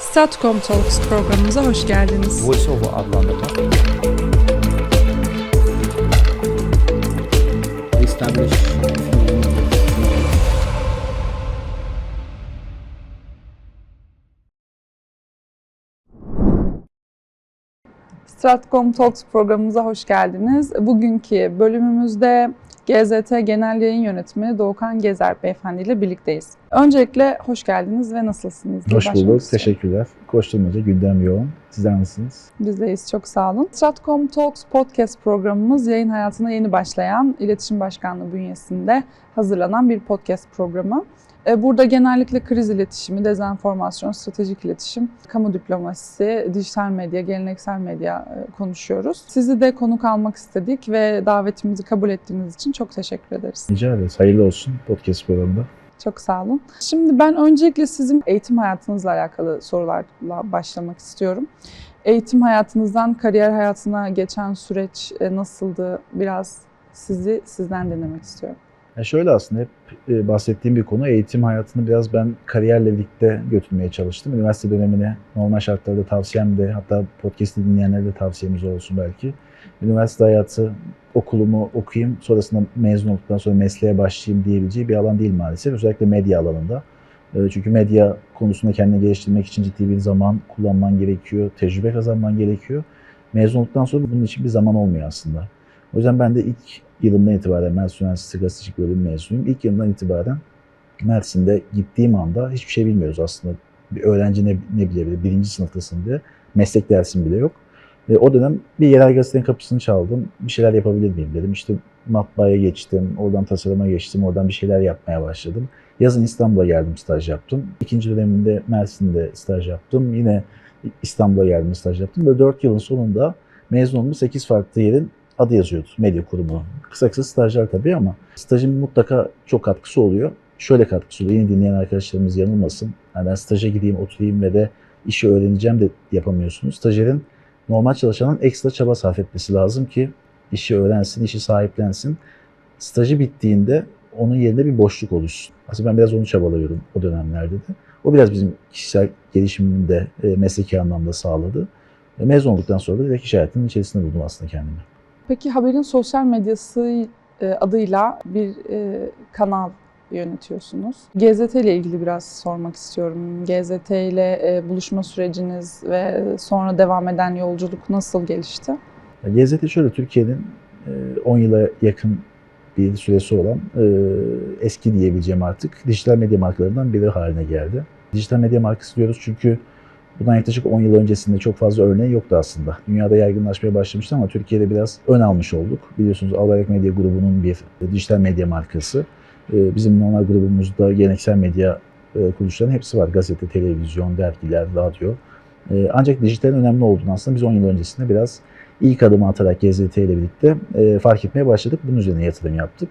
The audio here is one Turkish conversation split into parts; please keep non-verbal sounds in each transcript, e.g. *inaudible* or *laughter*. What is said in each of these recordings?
Statcom Talks programımıza hoş geldiniz. VoiceOver adlandırmak. establish Stratcom Talks programımıza hoş geldiniz. Bugünkü bölümümüzde GZT Genel Yayın Yönetmeni Doğukan Gezer Beyefendi ile birlikteyiz. Öncelikle hoş geldiniz ve nasılsınız? Hoş bulduk. istiyorum. Teşekkürler. Koşturmaca gündem yoğun. Sizler nasılsınız? Bizdeyiz. Çok sağ olun. Stratcom Talks podcast programımız yayın hayatına yeni başlayan İletişim Başkanlığı bünyesinde hazırlanan bir podcast programı. E, Burada genellikle kriz iletişimi, dezenformasyon, stratejik iletişim, kamu diplomasisi, dijital medya, geleneksel medya e, konuşuyoruz. Sizi de konuk almak istedik ve davetimizi kabul ettiğiniz için çok teşekkür ederiz. Rica ederiz. Hayırlı olsun podcast programında. Çok sağ olun. Şimdi ben öncelikle sizin eğitim hayatınızla alakalı sorularla başlamak istiyorum. Eğitim hayatınızdan kariyer hayatına geçen süreç e, nasıldı? Biraz sizi sizden dinlemek istiyorum. Ya şöyle aslında hep e, bahsettiğim bir konu eğitim hayatını biraz ben kariyerle birlikte götürmeye çalıştım. Üniversite dönemine normal şartlarda tavsiyem de hatta podcast'i dinleyenlere de tavsiyemiz olsun belki. Üniversite hayatı okulumu okuyayım sonrasında mezun olduktan sonra mesleğe başlayayım diyebileceği bir alan değil maalesef. Özellikle medya alanında. E, Çünkü medya konusunda kendini geliştirmek için ciddi bir zaman kullanman gerekiyor, tecrübe kazanman gerekiyor. Mezun olduktan sonra bunun için bir zaman olmuyor aslında. O yüzden ben de ilk yılımdan itibaren Mersin Üniversitesi Gazetecilik Bölümü mezunuyum. İlk yılımdan itibaren Mersin'de gittiğim anda hiçbir şey bilmiyoruz aslında. Bir öğrenci ne, ne bilebilir? Birinci sınıftasın diye. Meslek dersim bile yok. Ve o dönem bir yerel gazetenin kapısını çaldım. Bir şeyler yapabilir miyim dedim. İşte matbaaya geçtim, oradan tasarıma geçtim, oradan bir şeyler yapmaya başladım. Yazın İstanbul'a geldim, staj yaptım. İkinci döneminde Mersin'de staj yaptım. Yine İstanbul'a geldim, staj yaptım. Böyle 4 yılın sonunda mezun olmuş 8 farklı yerin adı yazıyordu medya kurumu. Kısa kısa stajlar tabii ama stajın mutlaka çok katkısı oluyor. Şöyle katkısı oluyor. Yeni dinleyen arkadaşlarımız yanılmasın. Yani ben staja gideyim, oturayım ve de işi öğreneceğim de yapamıyorsunuz. Stajyerin normal çalışanın ekstra çaba sarf etmesi lazım ki işi öğrensin, işi sahiplensin. Stajı bittiğinde onun yerine bir boşluk oluşsun. Aslında ben biraz onu çabalıyorum o dönemlerde de. O biraz bizim kişisel gelişimimde e, mesleki anlamda sağladı. Mezun olduktan sonra da direkt iş hayatının içerisinde buldum aslında kendimi. Peki haberin sosyal medyası e, adıyla bir e, kanal yönetiyorsunuz. GZT ile ilgili biraz sormak istiyorum. GZT ile e, buluşma süreciniz ve sonra devam eden yolculuk nasıl gelişti? GZT şöyle Türkiye'nin e, 10 yıla yakın bir süresi olan eski diyebileceğim artık dijital medya markalarından biri haline geldi. Dijital medya markası diyoruz çünkü bundan yaklaşık 10 yıl öncesinde çok fazla örneği yoktu aslında. Dünyada yaygınlaşmaya başlamıştı ama Türkiye'de biraz ön almış olduk. Biliyorsunuz Albayrak Medya grubunun bir dijital medya markası. E, Bizim normal grubumuzda geleneksel medya e, kuruluşlarının hepsi var. Gazete, televizyon, dergiler, radyo. E, Ancak dijitalin önemli olduğunu aslında biz 10 yıl öncesinde biraz ilk adımı atarak GZT ile birlikte e, fark etmeye başladık. Bunun üzerine yatırım yaptık.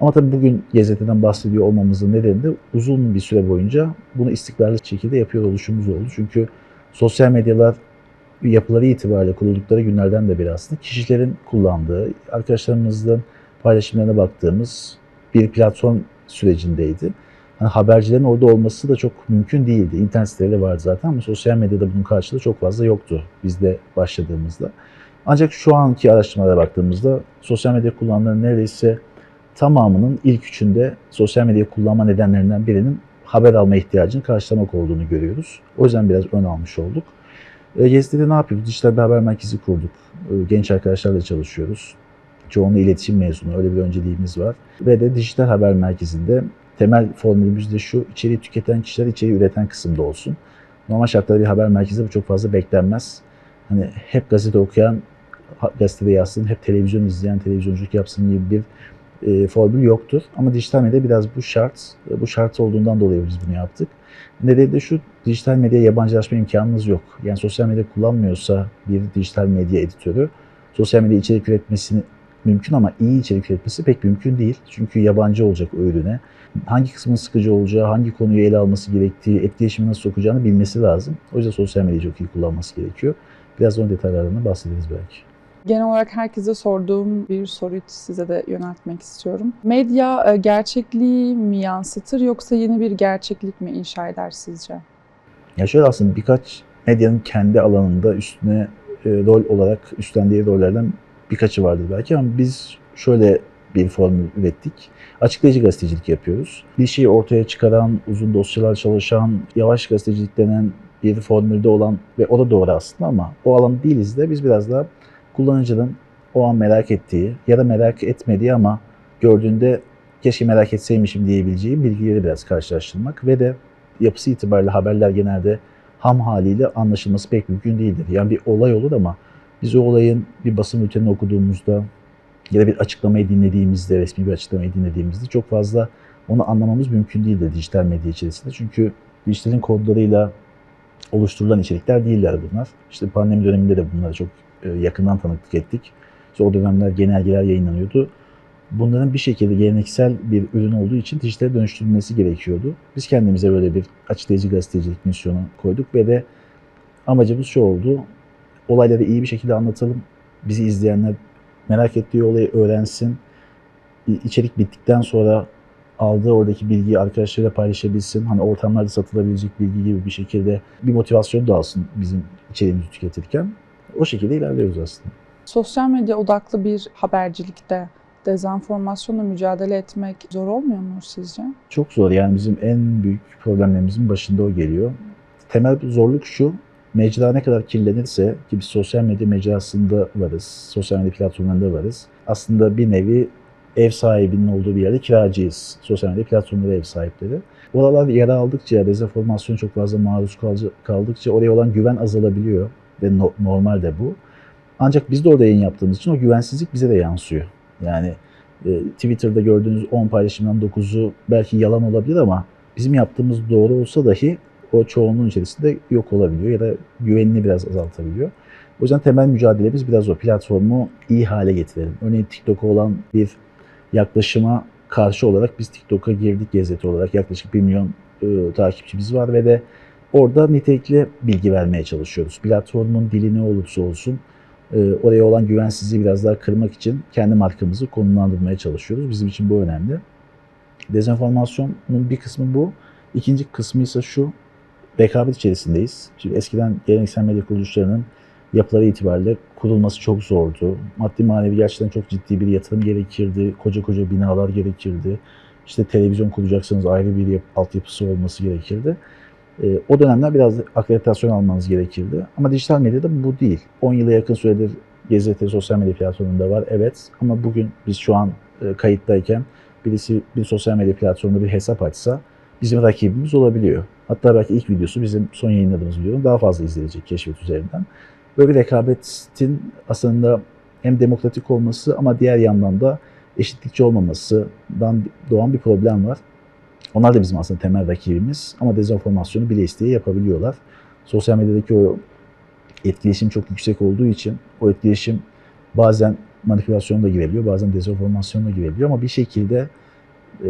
Ama tabii bugün GZT'den bahsediyor olmamızın nedeni de uzun bir süre boyunca bunu istikrarlı şekilde yapıyor oluşumuz oldu. Çünkü sosyal medyalar yapıları itibariyle kuruldukları günlerden de beri kişilerin kullandığı, arkadaşlarımızın paylaşımlarına baktığımız bir platform sürecindeydi. Hani habercilerin orada olması da çok mümkün değildi. İnternet siteleri vardı zaten ama sosyal medyada bunun karşılığı çok fazla yoktu bizde başladığımızda. Ancak şu anki araştırmalara baktığımızda sosyal medya kullananların neredeyse tamamının ilk üçünde sosyal medya kullanma nedenlerinden birinin haber alma ihtiyacını karşılamak olduğunu görüyoruz. O yüzden biraz ön almış olduk. E, Gezdi'de ne yapıyoruz? Dijital bir haber merkezi kurduk. E, Genç arkadaşlarla çalışıyoruz. Çoğunluğu iletişim mezunu, öyle bir önceliğimiz var. Ve de dijital haber merkezinde temel formülümüz de şu, içeriği tüketen kişiler içeriği üreten kısımda olsun. Normal şartlarda bir haber merkezinde bu çok fazla beklenmez. Hani hep gazete okuyan gazetede yazsın, hep televizyon izleyen televizyonculuk yapsın gibi bir e, formül yoktur. Ama dijital medya biraz bu şart. E, Bu şart olduğundan dolayı biz bunu yaptık. Nedeni de şu, dijital medyaya yabancılaşma imkanınız yok. Yani sosyal medya kullanmıyorsa bir dijital medya editörü sosyal medya içerik üretmesini mümkün ama iyi içerik üretmesi pek mümkün değil. Çünkü yabancı olacak o ürüne. Hangi kısmın sıkıcı olacağı, hangi konuyu ele alması gerektiği, etkileşimi nasıl sokacağını bilmesi lazım. O yüzden sosyal medyayı çok iyi kullanması gerekiyor. Biraz onun detaylarından bahsederiz belki. Genel olarak herkese sorduğum bir soruyu size de yöneltmek istiyorum. Medya e, gerçekliği mi yansıtır yoksa yeni bir gerçeklik mi inşa eder sizce? Ya şöyle aslında birkaç medyanın kendi alanında üstüne e, rol olarak üstlendiği rollerden birkaçı vardır belki ama biz şöyle bir formül ürettik. Açıklayıcı gazetecilik yapıyoruz. Bir şeyi ortaya çıkaran, uzun dosyalar çalışan, yavaş gazetecilik denen bir formülde olan ve o da doğru aslında ama o alan değiliz de biz biraz daha kullanıcının o an merak ettiği ya da merak etmediği ama gördüğünde keşke merak etseymişim diyebileceği bilgileri biraz karşılaştırmak ve de yapısı itibariyle haberler genelde ham haliyle anlaşılması pek mümkün değildir. Yani bir olay olur ama biz o olayın bir basın bültenini okuduğumuzda ya da bir açıklamayı dinlediğimizde, resmi bir açıklamayı dinlediğimizde çok fazla onu anlamamız mümkün değildir dijital medya içerisinde. Çünkü dijitalin kodlarıyla oluşturulan içerikler değiller bunlar. İşte pandemi döneminde de bunları çok yakından tanıklık ettik. İşte o dönemler genelgeler yayınlanıyordu. Bunların bir şekilde geleneksel bir ürün olduğu için dijitale dönüştürülmesi gerekiyordu. Biz kendimize böyle bir açıklayıcı gazetecilik misyonu koyduk ve de amacımız şu oldu. Olayları iyi bir şekilde anlatalım. Bizi izleyenler merak ettiği olayı öğrensin. İçerik bittikten sonra aldığı oradaki bilgiyi arkadaşlarıyla paylaşabilsin. Hani ortamlarda satılabilecek bilgi gibi bir şekilde bir motivasyon da alsın bizim içeriğimizi tüketirken. O şekilde ilerliyoruz aslında. Sosyal medya odaklı bir habercilikte dezenformasyonla mücadele etmek zor olmuyor mu sizce? Çok zor yani bizim en büyük problemlerimizin başında o geliyor. Temel zorluk şu, mecra ne kadar kirlenirse ki biz sosyal medya mecrasında varız, sosyal medya platformlarında varız. Aslında bir nevi ev sahibinin olduğu bir yerde kiracıyız. Sosyal medya platformları ev sahipleri. Oralar yara aldıkça, dezenformasyon çok fazla maruz kaldıkça oraya olan güven azalabiliyor ve no- normal de bu. Ancak biz de orada yayın yaptığımız için o güvensizlik bize de yansıyor. Yani e, Twitter'da gördüğünüz 10 paylaşımdan 9'u belki yalan olabilir ama bizim yaptığımız doğru olsa dahi o çoğunluğun içerisinde yok olabiliyor ya da güvenini biraz azaltabiliyor. O yüzden temel mücadelemiz biraz o platformu iyi hale getirelim. Örneğin TikTok'a olan bir yaklaşıma karşı olarak biz TikTok'a girdik gezeti olarak yaklaşık 1 milyon e, takipçimiz var ve de orada nitelikli bilgi vermeye çalışıyoruz. Platformun dili ne olursa olsun e, oraya olan güvensizliği biraz daha kırmak için kendi markamızı konumlandırmaya çalışıyoruz. Bizim için bu önemli. Dezenformasyonun bir kısmı bu. İkinci kısmı ise şu, rekabet içerisindeyiz. Şimdi eskiden geleneksel medya kuruluşlarının yapıları itibariyle kurulması çok zordu. Maddi manevi gerçekten çok ciddi bir yatırım gerekirdi. Koca koca binalar gerekirdi. İşte televizyon kuracaksanız ayrı bir yap- altyapısı olması gerekirdi. Ee, o dönemler biraz akreditasyon almanız gerekirdi. Ama dijital medyada bu değil. 10 yıla yakın süredir Gazete sosyal medya platformunda var. Evet ama bugün biz şu an e, kayıttayken birisi bir sosyal medya platformunda bir hesap açsa bizim rakibimiz olabiliyor. Hatta belki ilk videosu bizim son yayınladığımız videonun daha fazla izlenecek keşfet üzerinden. Böyle bir rekabetin aslında hem demokratik olması ama diğer yandan da eşitlikçi olmamasından doğan bir problem var. Onlar da bizim aslında temel rakibimiz ama dezenformasyonu bile isteye yapabiliyorlar. Sosyal medyadaki o etkileşim çok yüksek olduğu için o etkileşim bazen manipülasyon da girebiliyor, bazen dezenformasyon da girebiliyor ama bir şekilde e,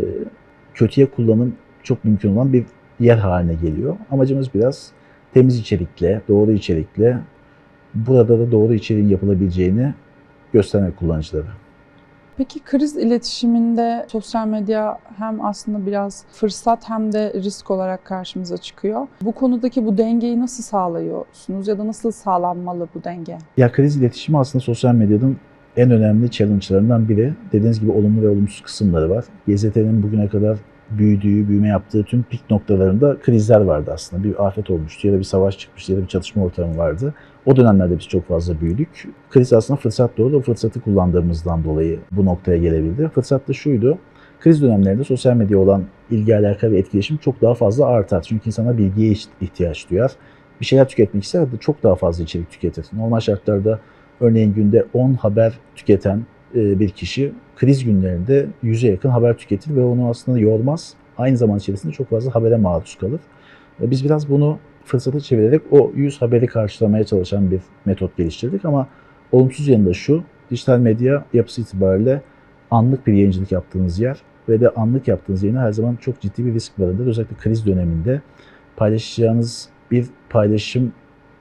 kötüye kullanım çok mümkün olan bir yer haline geliyor. Amacımız biraz temiz içerikle, doğru içerikle burada da doğru içeriğin yapılabileceğini göstermek kullanıcılara. Peki kriz iletişiminde sosyal medya hem aslında biraz fırsat hem de risk olarak karşımıza çıkıyor. Bu konudaki bu dengeyi nasıl sağlıyorsunuz ya da nasıl sağlanmalı bu denge? Ya kriz iletişimi aslında sosyal medyanın en önemli challenge'larından biri. Dediğiniz gibi olumlu ve olumsuz kısımları var. GZT'nin bugüne kadar büyüdüğü, büyüme yaptığı tüm pik noktalarında krizler vardı aslında. Bir afet olmuştu ya da bir savaş çıkmıştı ya da bir çatışma ortamı vardı. O dönemlerde biz çok fazla büyüdük. Kriz aslında fırsat doğru. O fırsatı kullandığımızdan dolayı bu noktaya gelebildi. Fırsat da şuydu. Kriz dönemlerinde sosyal medya olan ilgi, alaka ve etkileşim çok daha fazla artar. Çünkü insana bilgiye ihtiyaç duyar. Bir şeyler tüketmek ister de çok daha fazla içerik tüketir. Normal şartlarda örneğin günde 10 haber tüketen e, bir kişi kriz günlerinde 100'e yakın haber tüketir ve onu aslında yormaz. Aynı zaman içerisinde çok fazla habere maruz kalır. Ve Biz biraz bunu fırsata çevirerek o 100 haberi karşılamaya çalışan bir metot geliştirdik ama olumsuz yanı da şu, dijital medya yapısı itibariyle anlık bir yayıncılık yaptığınız yer ve de anlık yaptığınız yayına her zaman çok ciddi bir risk barındırır. Özellikle kriz döneminde paylaşacağınız bir paylaşım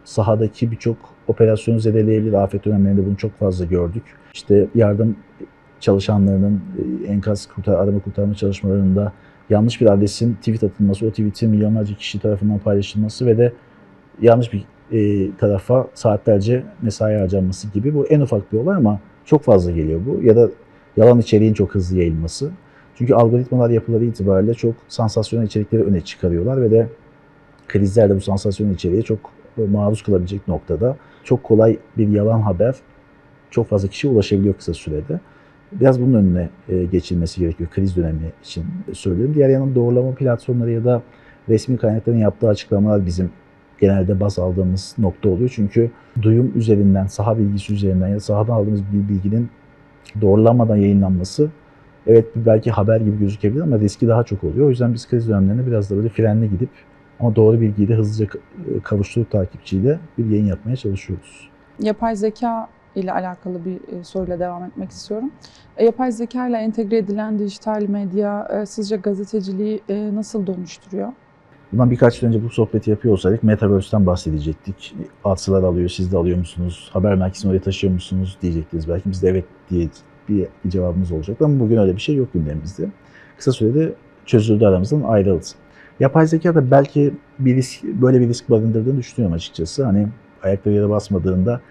sahadaki birçok operasyonu zedeleyebilir. Afet dönemlerinde bunu çok fazla gördük. İşte yardım çalışanlarının e, enkaz kurtar, arama kurtarma çalışmalarında yanlış bir adresin tweet atılması, o tweetin milyonlarca kişi tarafından paylaşılması ve de yanlış bir e, tarafa saatlerce mesai harcanması gibi bu en ufak bir olay ama çok fazla geliyor bu. Ya da yalan içeriğin çok hızlı yayılması. Çünkü algoritmalar yapıları itibariyle çok sansasyonel içerikleri öne çıkarıyorlar ve de krizler de bu sansasyonel içeriğe çok e, maruz kalabilecek noktada. Çok kolay bir yalan haber çok fazla kişiye ulaşabiliyor kısa sürede. Biraz bunun önüne e, geçilmesi gerekiyor kriz dönemi için söylüyorum. Diğer yandan doğrulama platformları ya da resmi kaynakların yaptığı açıklamalar bizim genelde baz aldığımız nokta oluyor. Çünkü duyum üzerinden, saha bilgisi üzerinden ya da sahadan aldığımız bir bilginin doğrulanmadan yayınlanması evet belki haber gibi gözükebilir ama riski daha çok oluyor. O yüzden biz kriz dönemlerinde biraz da böyle frenle gidip ama doğru bilgiyi de hızlıca e, kavuşturup takipçiyle bir yayın yapmaya çalışıyoruz. Yapay zeka ile alakalı bir e, soruyla devam etmek istiyorum. E, Yapay zeka ile entegre edilen dijital medya e, sizce gazeteciliği nasıl dönüştürüyor? Bundan birkaç yıl önce bu sohbeti yapıyor olsaydık Metaverse'den bahsedecektik. Atsılar alıyor, siz de alıyor musunuz? Haber merkezini oraya taşıyor musunuz diyecektiniz. Belki biz de evet diye bir cevabımız olacak. Ama bugün öyle bir şey yok gündemimizde. Kısa sürede çözüldü aramızdan ayrıldı. Yapay zeka da belki bir risk, böyle bir risk barındırdığını düşünüyorum açıkçası. Hani ayakları yere basmadığında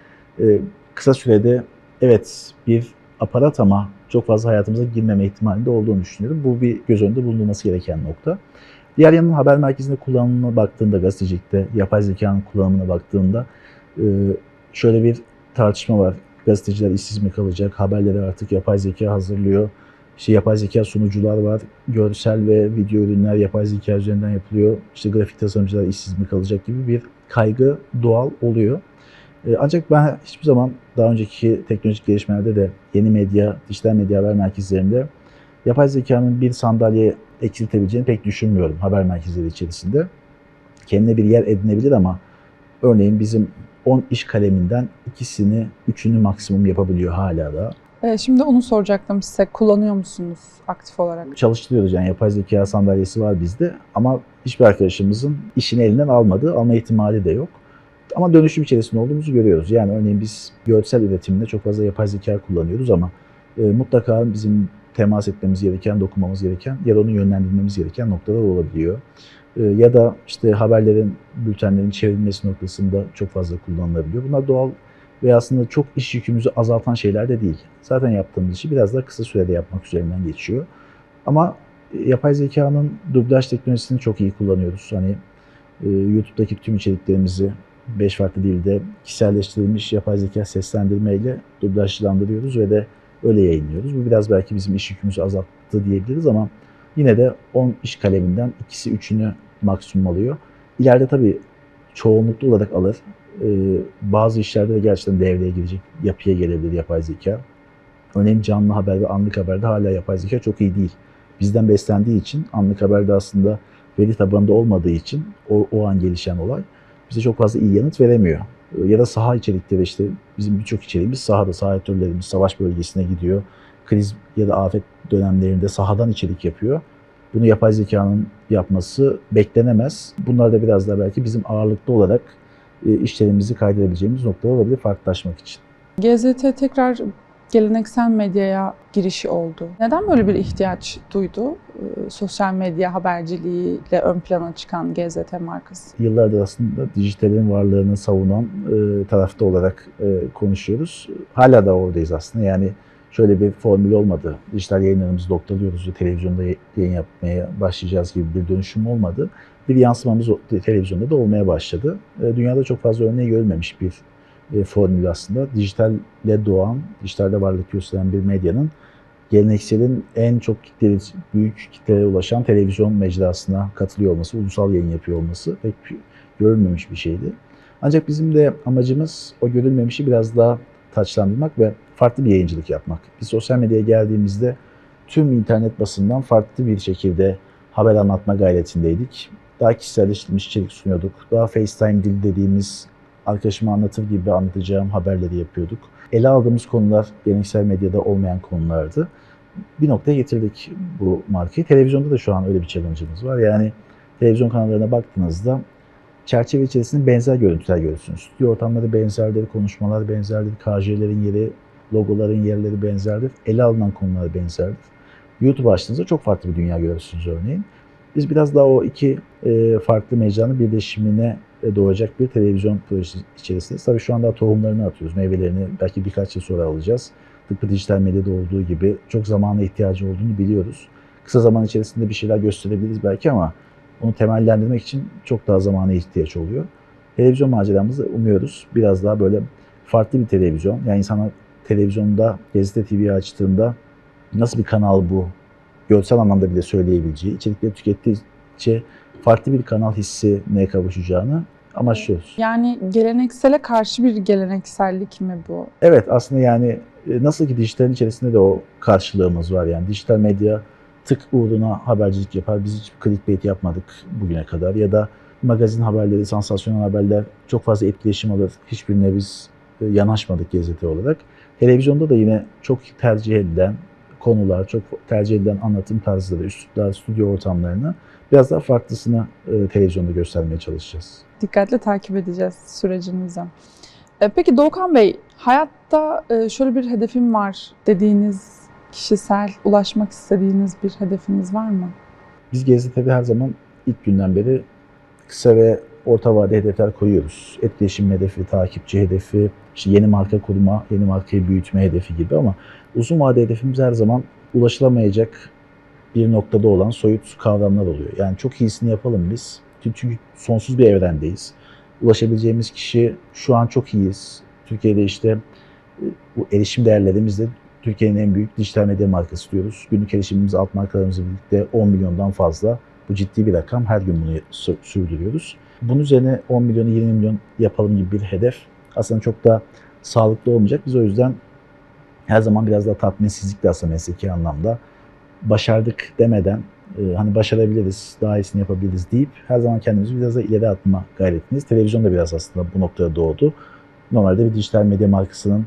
kısa sürede evet bir aparat ama çok fazla hayatımıza girmeme ihtimalinde olduğunu düşünüyorum. Bu bir göz önünde bulunulması gereken nokta. Diğer yandan haber merkezinde kullanımına baktığında, gazetecilikte yapay zekanın kullanımına baktığında e, şöyle bir tartışma var. Gazeteciler işsiz mi kalacak? Haberleri artık yapay zeka hazırlıyor. İşte yapay zeka sunucular var. Görsel ve video ürünler yapay zeka üzerinden yapılıyor. İşte grafik tasarımcılar işsiz mi kalacak gibi bir kaygı doğal oluyor. E, Ancak ben hiçbir zaman daha önceki teknolojik gelişmelerde de yeni medya, dijital medya haber merkezlerinde yapay zekanın bir sandalye eksiltebileceğini pek düşünmüyorum haber merkezleri içerisinde. Kendine bir yer edinebilir ama örneğin bizim 10 iş kaleminden ikisini, üçünü maksimum yapabiliyor hala da. E, Şimdi onu soracaktım size. Kullanıyor musunuz aktif olarak? Çalıştırıyoruz yani yapay zeka sandalyesi var bizde ama hiçbir arkadaşımızın işini elinden almadığı, alma ihtimali de yok. Ama dönüşüm içerisinde olduğumuzu görüyoruz. Yani örneğin biz görsel üretimde çok fazla yapay zeka kullanıyoruz ama e, mutlaka bizim temas etmemiz gereken, dokunmamız gereken ya da onu yönlendirmemiz gereken noktalar olabiliyor. E, ya da işte haberlerin, bültenlerin çevrilmesi noktasında çok fazla kullanılabiliyor. Bunlar doğal ve aslında çok iş yükümüzü azaltan şeyler de değil. Zaten yaptığımız işi biraz daha kısa sürede yapmak üzerinden geçiyor. Ama e, yapay zekanın dublaj teknolojisini çok iyi kullanıyoruz. Hani e, YouTube'daki tüm içeriklerimizi 5 farklı dilde kişiselleştirilmiş yapay zeka seslendirmeyle dublajlandırıyoruz ve de öyle yayınlıyoruz. Bu biraz belki bizim iş yükümüzü azalttı diyebiliriz ama yine de 10 iş kaleminden ikisi üçünü maksimum alıyor. İleride tabii çoğunluklu olarak alır. Ee, bazı işlerde de gerçekten devreye girecek yapıya gelebilir yapay zeka. Örneğin canlı haber ve anlık haberde hala yapay zeka çok iyi değil. Bizden beslendiği için anlık haberde aslında veri tabanında olmadığı için o, o an gelişen olay bize çok fazla iyi yanıt veremiyor. Ya da saha içerikleri işte bizim birçok içeriğimiz sahada, saha türlerimiz savaş bölgesine gidiyor. Kriz ya da afet dönemlerinde sahadan içerik yapıyor. Bunu yapay zekanın yapması beklenemez. Bunlar da biraz daha belki bizim ağırlıklı olarak e, işlerimizi kaydedebileceğimiz noktalar olabilir farklılaşmak için. GZT tekrar geleneksel medyaya girişi oldu. Neden böyle bir ihtiyaç duydu? E, Sosyal medya haberciliğiyle ön plana çıkan GZT markası. Yıllardır aslında dijitalin varlığını savunan e, tarafta olarak e, konuşuyoruz. Hala da oradayız aslında. Yani şöyle bir formül olmadı. Dijital yayınlarımızı noktalıyoruz ve televizyonda yayın yapmaya başlayacağız gibi bir dönüşüm olmadı. Bir yansımamız televizyonda da olmaya başladı. E, Dünyada çok fazla örneği görülmemiş bir e, formül aslında. Dijitalle doğan, dijitalde varlık gösteren bir medyanın gelenekselin en çok kitleli, büyük kitlere ulaşan televizyon mecrasına katılıyor olması, ulusal yayın yapıyor olması pek görülmemiş bir şeydi. Ancak bizim de amacımız o görülmemişi biraz daha taçlandırmak ve farklı bir yayıncılık yapmak. Biz sosyal medyaya geldiğimizde tüm internet basından farklı bir şekilde haber anlatma gayretindeydik. Daha kişiselleştirilmiş içerik sunuyorduk. Daha FaceTime dil dediğimiz arkadaşıma anlatır gibi anlatacağım haberleri yapıyorduk. Ele aldığımız konular geleneksel medyada olmayan konulardı. Bir noktaya getirdik bu markayı. Televizyonda da şu an öyle bir challenge'ımız var. Yani televizyon kanallarına baktığınızda çerçeve içerisinde benzer görüntüler görürsünüz. Stüdyo ortamları benzerdir, konuşmalar benzerdir, KJ'lerin yeri, logoların yerleri benzerdir, ele alınan konular benzerdir. YouTube açtığınızda çok farklı bir dünya görürsünüz örneğin. Biz biraz daha o iki e, farklı mecranın birleşimine doğacak bir televizyon projesi içerisindeyiz. Tabii şu anda tohumlarını atıyoruz. Meyvelerini belki birkaç yıl sonra alacağız. Tıpkı dijital medyada olduğu gibi çok zamana ihtiyacı olduğunu biliyoruz. Kısa zaman içerisinde bir şeyler gösterebiliriz belki ama onu temellendirmek için çok daha zamana ihtiyaç oluyor. Televizyon maceramızı umuyoruz. Biraz daha böyle farklı bir televizyon. Yani insanlar televizyonda, gazete TV açtığında nasıl bir kanal bu? Görsel anlamda bile söyleyebileceği, içerikleri tükettikçe farklı bir kanal hissine kavuşacağını amaçlıyoruz. Yani geleneksele karşı bir geleneksellik mi bu? Evet aslında yani e, nasıl ki dijitalin içerisinde de o karşılığımız var. Yani dijital medya tık uğruna habercilik yapar. Biz hiç clickbait yapmadık bugüne kadar. Ya da magazin haberleri, sansasyonel haberler çok fazla etkileşim alır. Hiçbirine biz e, yanaşmadık gazete olarak. Televizyonda da yine çok tercih edilen konular, çok tercih edilen anlatım tarzları, üsluplar, stüdyo ortamlarını biraz daha farklısını e, televizyonda göstermeye çalışacağız. Dikkatle takip edeceğiz sürecinizi. E, Peki Doğukan Bey, hayatta e, şöyle bir hedefim var dediğiniz kişisel, ulaşmak istediğiniz bir hedefiniz var mı? Biz gazetede her zaman ilk günden beri kısa ve orta vade hedefler koyuyoruz. Etkileşim hedefi, takipçi hedefi, işte yeni marka kurma, yeni markayı büyütme hedefi gibi ama uzun vade hedefimiz her zaman ulaşılamayacak bir noktada olan soyut kavramlar oluyor. Yani çok iyisini yapalım biz. Çünkü sonsuz bir evrendeyiz. Ulaşabileceğimiz kişi şu an çok iyiyiz. Türkiye'de işte e, bu erişim değerlerimizle Türkiye'nin en büyük dijital medya markası diyoruz. Günlük erişimimiz alt markalarımızla birlikte 10 milyondan fazla. Bu ciddi bir rakam. Her gün bunu sü- sürdürüyoruz. Bunun üzerine 10 milyonu 20 milyon yapalım gibi bir hedef aslında çok da sağlıklı olmayacak. Biz o yüzden her zaman biraz daha tatminsizlikle aslında mesleki anlamda başardık demeden e, hani başarabiliriz, daha iyisini yapabiliriz deyip her zaman kendimizi biraz da ileri atma gayretindeyiz. Televizyon da biraz aslında bu noktada doğdu. Normalde bir dijital medya markasının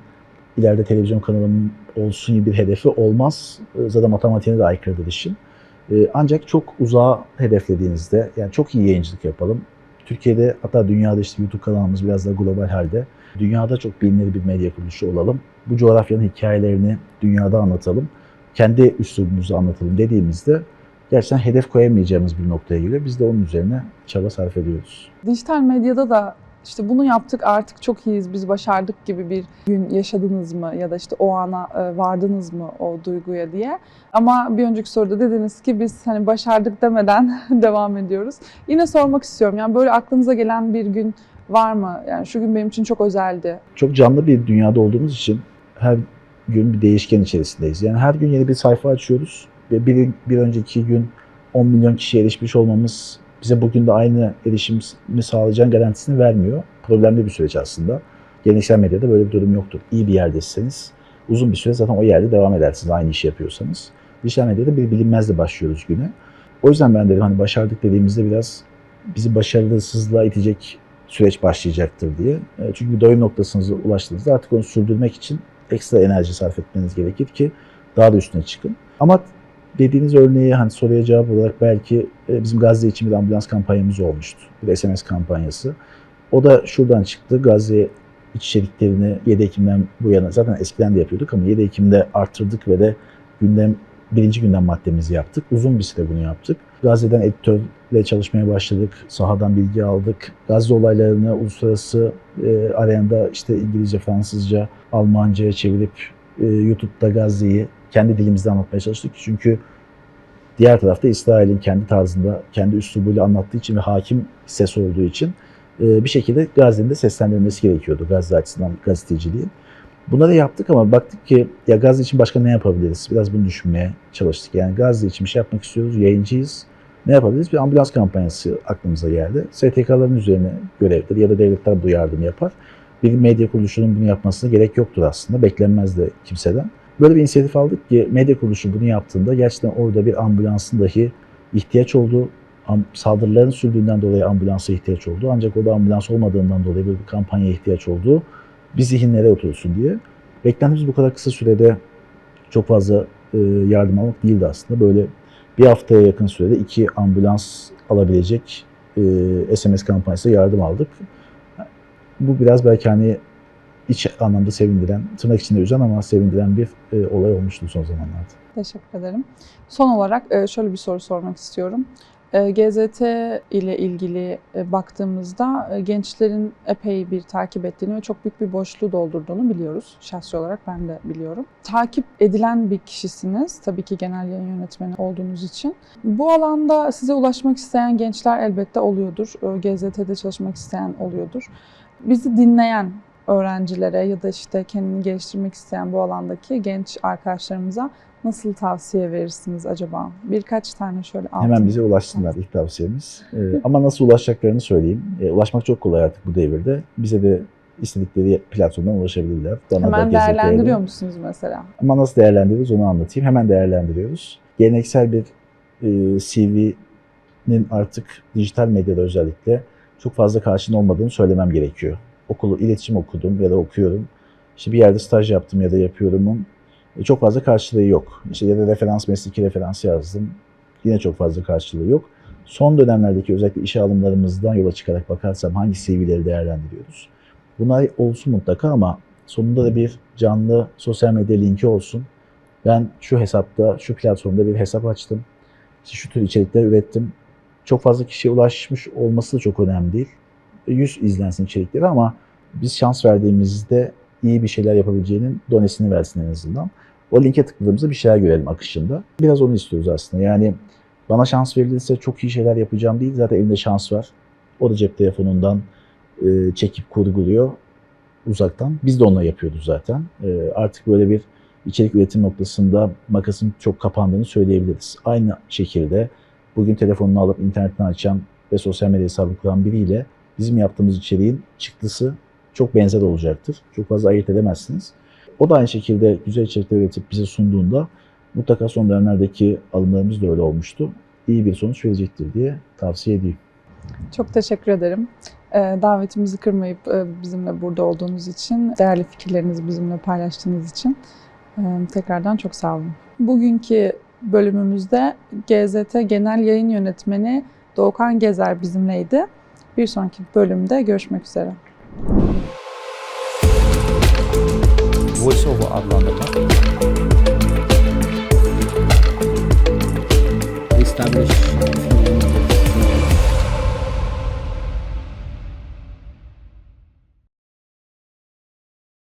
ileride televizyon kanalım olsun gibi bir hedefi olmaz. E, Zaten matematiğine de aykırıdır işin. E, Ancak çok uzağa hedeflediğinizde yani çok iyi yayıncılık yapalım. Türkiye'de hatta dünyada işte YouTube kanalımız biraz daha global halde. Dünyada çok bilinir bir medya kuruluşu olalım. Bu coğrafyanın hikayelerini dünyada anlatalım. Kendi üslubumuzu anlatalım dediğimizde gerçekten hedef koyamayacağımız bir noktaya geliyor. Biz de onun üzerine çaba sarf ediyoruz. Dijital medyada da işte bunu yaptık artık çok iyiyiz biz başardık gibi bir gün yaşadınız mı ya da işte o ana e, vardınız mı o duyguya diye. Ama bir önceki soruda dediniz ki biz hani başardık demeden *laughs* devam ediyoruz. Yine sormak istiyorum yani böyle aklınıza gelen bir gün var mı? Yani şu gün benim için çok özeldi. Çok canlı bir dünyada olduğumuz için her gün bir değişken içerisindeyiz. Yani her gün yeni bir sayfa açıyoruz ve bir, bir önceki gün 10 milyon kişiye erişmiş olmamız bize bugün de aynı erişimi sağlayacağın garantisini vermiyor. Problemli bir süreç aslında. Geleneksel medyada böyle bir durum yoktur. İyi bir yerdeyseniz uzun bir süre zaten o yerde devam edersiniz aynı işi yapıyorsanız. Dijital medyada bir bilinmezle başlıyoruz güne. O yüzden ben dedim hani başardık dediğimizde biraz bizi başarısızlığa itecek süreç başlayacaktır diye. E, Çünkü bir doyum noktasınıza ulaştığınızda artık onu sürdürmek için ekstra enerji sarf etmeniz gerekir ki daha da üstüne çıkın. Ama dediğiniz örneği hani soruya cevap olarak belki e, bizim Gazze için bir ambulans kampanyamız olmuştu. Bir SMS kampanyası. O da şuradan çıktı. Gazze içeriklerini 7 Ekim'den bu yana zaten eskiden de yapıyorduk ama 7 Ekim'de arttırdık ve de gündem birinci gündem maddemizi yaptık. Uzun bir süre bunu yaptık. Gazze'den editörle çalışmaya başladık. Sahadan bilgi aldık. Gazze olaylarını uluslararası e, arayanda işte İngilizce, Fransızca, Almanca'ya çevirip e, YouTube'da Gazze'yi kendi dilimizde anlatmaya çalıştık. Çünkü diğer tarafta İsrail'in kendi tarzında, kendi üslubuyla anlattığı için ve hakim ses olduğu için e, bir şekilde Gazze'nin de seslendirilmesi gerekiyordu Gazze açısından gazeteciliğin. Bunları yaptık ama baktık ki ya Gazze için başka ne yapabiliriz? Biraz bunu düşünmeye çalıştık. Yani Gazze için bir şey yapmak istiyoruz, yayıncıyız. Ne yapabiliriz? Bir ambulans kampanyası aklımıza geldi. STK'ların üzerine görevdir ya da devletler bu yardım yapar. Bir medya kuruluşunun bunu yapmasına gerek yoktur aslında. Beklenmez de kimseden. Böyle bir inisiyatif aldık ki medya kuruluşu bunu yaptığında gerçekten orada bir ambulansın dahi ihtiyaç olduğu, saldırıların sürdüğünden dolayı ambulansa ihtiyaç olduğu ancak o da ambulans olmadığından dolayı böyle bir kampanyaya ihtiyaç olduğu bir zihinlere otursun diye. Beklentimiz bu kadar kısa sürede çok fazla e, yardım almak değildi aslında. Böyle bir haftaya yakın sürede iki ambulans alabilecek e, SMS kampanyasıyla yardım aldık. Bu biraz belki hani iç anlamda sevindiren, tırnak içinde üzen ama sevindiren bir e, olay olmuştu son zamanlarda. Teşekkür ederim. Son olarak e, şöyle bir soru sormak istiyorum. E, GZT ile ilgili e, baktığımızda e, gençlerin epey bir takip ettiğini ve çok büyük bir boşluğu doldurduğunu biliyoruz. Şahsi olarak ben de biliyorum. Takip edilen bir kişisiniz. Tabii ki genel yayın yönetmeni olduğunuz için. Bu alanda size ulaşmak isteyen gençler elbette oluyordur. E, GZT'de çalışmak isteyen oluyordur. Bizi dinleyen öğrencilere ya da işte kendini geliştirmek isteyen bu alandaki genç arkadaşlarımıza nasıl tavsiye verirsiniz acaba? Birkaç tane şöyle altın. Hemen bize ulaşsınlar ilk tavsiyemiz. E, ama nasıl ulaşacaklarını söyleyeyim. E, ulaşmak çok kolay artık bu devirde. Bize de istedikleri platformdan ulaşabilirler. Bana Hemen değerlendiriyor musunuz mesela? Ama nasıl değerlendiriyoruz onu anlatayım. Hemen değerlendiriyoruz. Geleneksel bir e, CV'nin artık dijital medyada özellikle çok fazla karşının olmadığını söylemem gerekiyor. Okulu, iletişim okudum ya da okuyorum. İşte bir yerde staj yaptım ya da yapıyorumun e, çok fazla karşılığı yok. İşte ya da referans, mesleki referans yazdım. Yine çok fazla karşılığı yok. Son dönemlerdeki özellikle işe alımlarımızdan yola çıkarak bakarsam hangi CV'leri değerlendiriyoruz? Bunlar olsun mutlaka ama sonunda da bir canlı sosyal medya linki olsun. Ben şu hesapta, şu platformda bir hesap açtım. İşte şu tür içerikler ürettim. Çok fazla kişiye ulaşmış olması da çok önemli değil. 100 izlensin içerikleri ama biz şans verdiğimizde iyi bir şeyler yapabileceğinin donesini versin en azından. O linke tıkladığımızda bir şeyler görelim akışında. Biraz onu istiyoruz aslında. Yani bana şans verilirse çok iyi şeyler yapacağım değil. Zaten elimde şans var. O da cep telefonundan e, çekip kurguluyor uzaktan. Biz de onunla yapıyorduk zaten. E, artık böyle bir içerik üretim noktasında makasın çok kapandığını söyleyebiliriz. Aynı şekilde bugün telefonunu alıp internetten açan ve sosyal medya hesabı kuran biriyle bizim yaptığımız içeriğin çıktısı çok benzer olacaktır. Çok fazla ayırt edemezsiniz. O da aynı şekilde güzel içerikler üretip bize sunduğunda mutlaka son dönemlerdeki alımlarımız da öyle olmuştu. İyi bir sonuç verecektir diye tavsiye edeyim. Çok teşekkür ederim. Ee, Davetimizi kırmayıp e, bizimle burada olduğunuz için, değerli fikirlerinizi bizimle paylaştığınız için e, tekrardan çok sağ olun. Bugünkü bölümümüzde GZT Genel Yayın Yönetmeni Doğukan Gezer bizimleydi. Bir sonraki bölümde görüşmek üzere. VoiceOver adlandırma